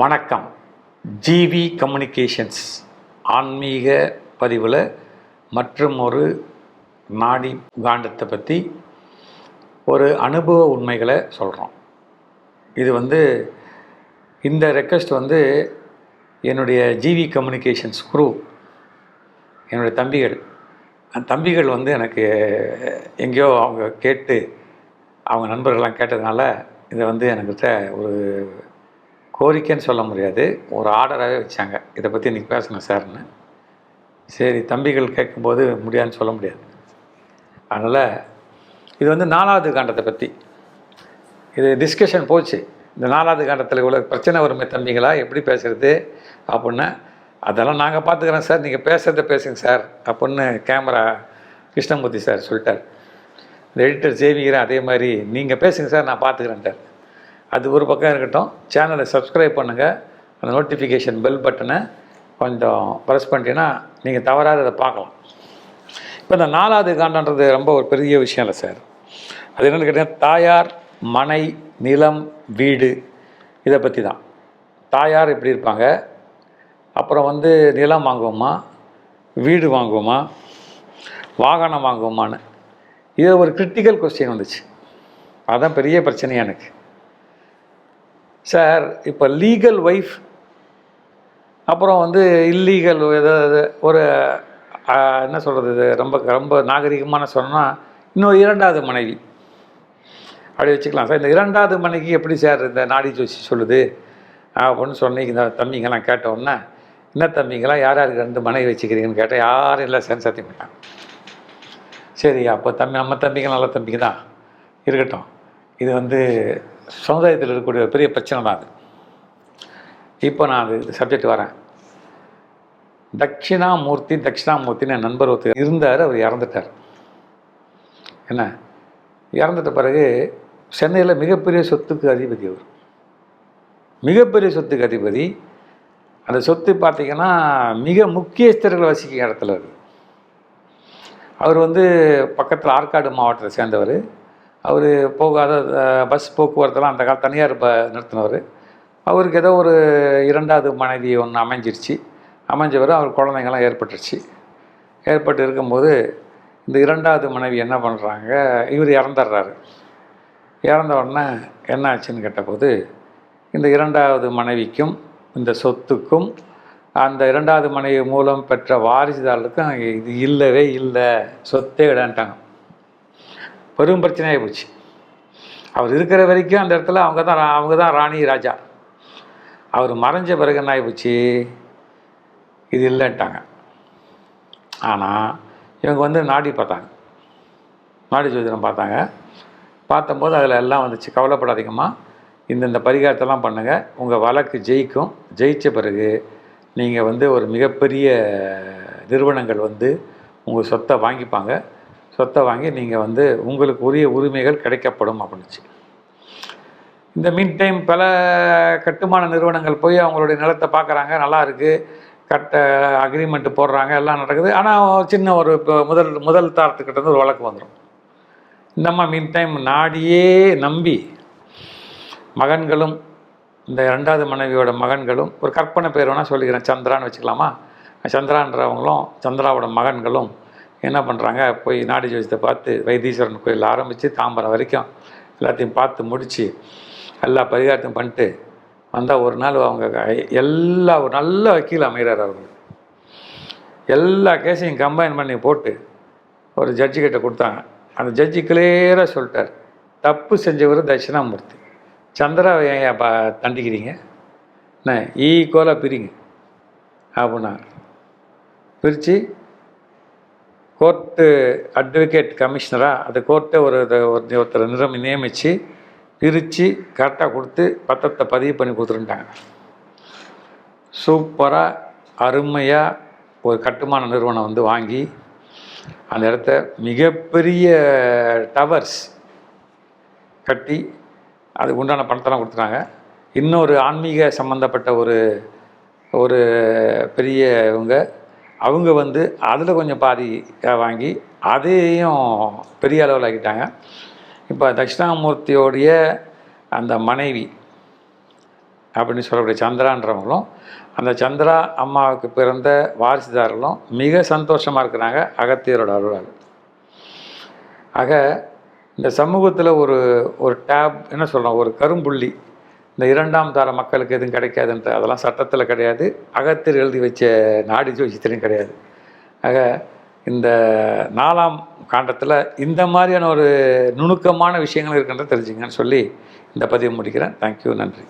வணக்கம். GV communications ஆன்மீக பதிவில் மற்றும் ஒரு நாடி காண்டத்தை பற்றி ஒரு அனுபவ உண்மைகளை சொல்கிறோம் இது வந்து இந்த ரெக்வஸ்ட் வந்து என்னுடைய ஜிவி கம்யூனிகேஷன்ஸ் குரூ என்னுடைய தம்பிகள். அந்த தம்பிகள் வந்து எனக்கு எங்கேயோ அவங்க கேட்டு அவங்க நண்பர்கள்லாம் கேட்டதுனால இதை வந்து எனக்கிட்ட ஒரு கோரிக்கைன்னு சொல்ல முடியாது. ஒரு ஆர்டராகவே வச்சாங்க. இதை பற்றி இன்றைக்கி பேசணும் சார்னு. சரி தம்பிகள் கேட்கும்போது முடியாதுன்னு சொல்ல முடியாது. அதனால் இது வந்து நாலாவது காண்டத்தை பற்றி இது டிஸ்கஷன் போச்சு. இந்த நாலாவது காண்டத்தில் இவ்வளோ பிரச்சனை வருமே தம்பிங்களா எப்படி பேசுகிறது அப்படின்னு. அதெல்லாம் நாங்கள் பார்த்துக்குறோம் சார். நீங்கள் பேசுகிறத பேசுங்க சார். அப்படின்னு கேமரா கிருஷ்ணமூர்த்தி சார் சொல்லிட்டார். இந்த எடிட்டர் ஜேவிகிறேன் அதே மாதிரி நீங்கள் பேசுங்க சார் நான் பார்த்துக்கிறேன்ட்டார். அது ஒரு பக்கம் இருக்கட்டும். சேனலை சப்ஸ்கிரைப் பண்ணுங்கள் அந்த நோட்டிஃபிகேஷன் பெல் பட்டனை கொஞ்சம் ப்ரெஸ் பண்ணிட்டீங்கன்னா நீங்கள் தவறாத அதை பார்க்கலாம். இப்போ இந்த நாலாவது காண்டன்றது ரொம்ப ஒரு பெரிய விஷயம் இல்லை சார் அது என்னென்னு கேட்டிங்கன்னா தாயார் மனை நிலம் வீடு இதை பற்றி தான் தாயார் எப்படி இருப்பாங்க? அப்புறம் வந்து நிலம் வாங்குவோமா? வீடு வாங்குவோமா? வாகனம் வாங்குவோமான்னு. இது ஒரு கிரிட்டிக்கல் கொஸ்டின் வந்துச்சு. அதுதான் பெரிய பிரச்சனையாக எனக்கு. சார் இப்போ லீகல் ஒய்ஃப் அப்புறம் வந்து இல்லீகல் ஏதாவது ஒரு என்ன சொல்கிறது இது ரொம்ப ரொம்ப நாகரிகமான சொன்னால் இன்னொரு இரண்டாவது மனைவி. அப்படி வச்சுக்கலாம் சார். இந்த இரண்டாவது மனைவி எப்படி சார் இந்த நாடி ஜோசி சொல்லுது? அப்படின்னு சொன்னி இந்த தம்பிங்கெல்லாம் கேட்ட உடனே என்ன தம்பிங்களாம் யார் யாருக்கு ரெண்டு மனைவி வச்சுக்கிறீங்கன்னு கேட்டால் யாரும் இல்லை சார் சத்தியம் சரி அப்போ தம்பி நம்ம தம்பிங்க நல்ல தம்பிங்க தான். இருக்கட்டும். இது வந்து சமுதாயத்தில் இருக்கக்கூடிய பெரிய பிரச்சனை தான் அது. இப்போ நான் அது சப்ஜெக்ட் வரேன். தட்சிணாமூர்த்தி தட்சிணாமூர்த்தின்னு என் நண்பர் ஒருத்தர் இருந்தார் அவர் இறந்துட்டார். என்ன? இறந்துட்ட பிறகு சென்னையில் மிகப்பெரிய சொத்துக்கு அதிபதி அவர். மிகப்பெரிய சொத்துக்கு அதிபதி. அந்த சொத்து பார்த்தீங்கன்னா மிக முக்கியஸ்தர்கள் வசிக்கும் இடத்துல அவர் வந்து பக்கத்தில் ஆற்காடு மாவட்டத்தை சேர்ந்தவர். அவர் போகாத பஸ் போக்குவரத்தெல்லாம் அந்த கால தனியார் ப நிறுத்தினவர். அவருக்கு ஏதோ ஒரு இரண்டாவது மனைவி ஒன்று அமைஞ்சிருச்சு. அமைஞ்சவர் அவர் குழந்தைங்கள்லாம் ஏற்பட்டுருச்சு. ஏற்பட்டு இருக்கும்போது இந்த இரண்டாவது மனைவி என்ன பண்ணுறாங்க இவர் இறந்துடுறாரு. இறந்த உடனே என்ன ஆச்சுன்னு கேட்டபோது இந்த இரண்டாவது மனைவிக்கும் இந்த சொத்துக்கும் அந்த இரண்டாவது மனைவி மூலம் பெற்ற வாரிசுதாரர்களுக்கும் இது இல்லவே இல்லை சொத்தே விடான்ட்டாங்க பெரும் பிரச்சனையாக போச்சு. அவர் இருக்கிற வரைக்கும் அந்த இடத்துல அவங்க தான் ரா- அவங்க தான் ராணி ராஜா. அவர் மறைஞ்ச பிறகு என்ன ஆகிப்போச்சு இது இல்லைன்ட்டாங்க. ஆனால் இவங்க வந்து நாடி பார்த்தாங்க. நாடி ஜோதிடம் பார்த்தாங்க. பார்த்தம்போது அதில் எல்லாம் வந்துச்சு. கவலைப்படாதீங்கம்மா. இந்தந்த பரிகாரத்தெல்லாம் பண்ணுங்கள் உங்கள் வழக்கு ஜெயிக்கும். ஜெயித்த பிறகு நீங்கள் வந்து ஒரு மிகப்பெரிய நிறுவனங்கள் வந்து உங்கள் சொத்தை வாங்கிப்பாங்க. சொத்தை வாங்கி நீங்கள் வந்து உங்களுக்கு உரிய உரிமைகள் கிடைக்கப்படும் அப்படின்னுச்சு. இந்த மீன் டைம் பல கட்டுமான நிறுவனங்கள் போய் அவங்களுடைய நிலத்தை பார்க்குறாங்க. நல்லா இருக்குது கட்ட அக்ரிமெண்ட் போடுறாங்க. எல்லாம் நடக்குது. ஆனால் சின்ன ஒரு இப்போ முதல் முதல் தாரத்துக்கிட்ட இருந்து ஒரு வழக்கு வந்துடும் இந்தம்மா மீன் டைம் நாடியே நம்பி மகன்களும் இந்த ரெண்டாவது மனைவியோட மகன்களும் ஒரு கற்பனை பேர் வேணால் சொல்லிக்கிறேன். சந்திரான்னு வச்சுக்கலாமா? சந்திரான்றவங்களும் சந்திராவோட மகன்களும் என்ன பண்ணுறாங்க போய் நாடி ஜோதியத்தை பார்த்து வைத்தீஸ்வரன் கோயில் ஆரம்பித்து தாம்பரம் வரைக்கும் எல்லாத்தையும் பார்த்து முடித்து எல்லா பரிகாரத்தையும் பண்ணிட்டு வந்தால் ஒரு நாள் அவங்க எல்லா ஒரு நல்ல வக்கீல் அமைகிறார் அவர்கள் எல்லா கேஸையும் கம்பைன் பண்ணி போட்டு ஒரு ஜட்ஜி கிட்ட கொடுத்தாங்க. அந்த ஜட்ஜி கிளியராக சொல்லிட்டார். தப்பு செஞ்சவர் தட்சிணாமூர்த்தி. சந்திராவை ஏன் பா தண்டிக்கிறீங்க? என்ன ஈக்குவலாக பிரிங்க. அப்படின்னா பிரித்து கோர்ட்டு அட்வொகேட் கமிஷனராக அந்த கோர்ட்டை ஒரு ஒருத்தர் நிறம் நியமித்து பிரித்து கரெக்டாக கொடுத்து பத்திரத்தை பதிவு பண்ணி கொடுத்துருந்தாங்க. சூப்பராக அருமையாக ஒரு கட்டுமான நிறுவனம் வந்து வாங்கி அந்த இடத்த மிகப்பெரிய டவர்ஸ் கட்டி அதுக்கு உண்டான பணத்தெல்லாம் கொடுத்துட்டாங்க இன்னொரு ஆன்மீக சம்மந்தப்பட்ட ஒரு ஒரு பெரிய இவங்க அவங்க வந்து அதில் கொஞ்சம் பாதி வாங்கி அதையும் பெரிய அளவில் ஆக்கிட்டாங்க. இப்போ தட்சிணாமூர்த்தியோடைய அந்த மனைவி அப்படின்னு சொல்லக்கூடிய சந்திரான்றவங்களும் அந்த சந்திரா அம்மாவுக்கு பிறந்த வாரிசுதாரர்களும் மிக சந்தோஷமாக இருக்கிறாங்க அகத்தியரோட அருளால். ஆக இந்த சமூகத்தில் ஒரு ஒரு டேப் என்ன சொல்கிறோம் ஒரு கரும்புள்ளி இந்த இரண்டாம் தர மக்களுக்கு எதுவும் கிடைக்காதுன்ற அதெல்லாம் சட்டத்தில் கிடையாது. அகத்தில் எழுதி வச்ச நாடி ஜோசியத்திலையும் கிடையாது. ஆக இந்த நாலாம் காண்டத்தில் இந்த மாதிரியான ஒரு நுணுக்கமான விஷயங்கள் இருக்கின்ற தெரிஞ்சுங்கன்னு சொல்லி இந்த பதிவு முடிக்கிறேன். தேங்க்யூ நன்றி.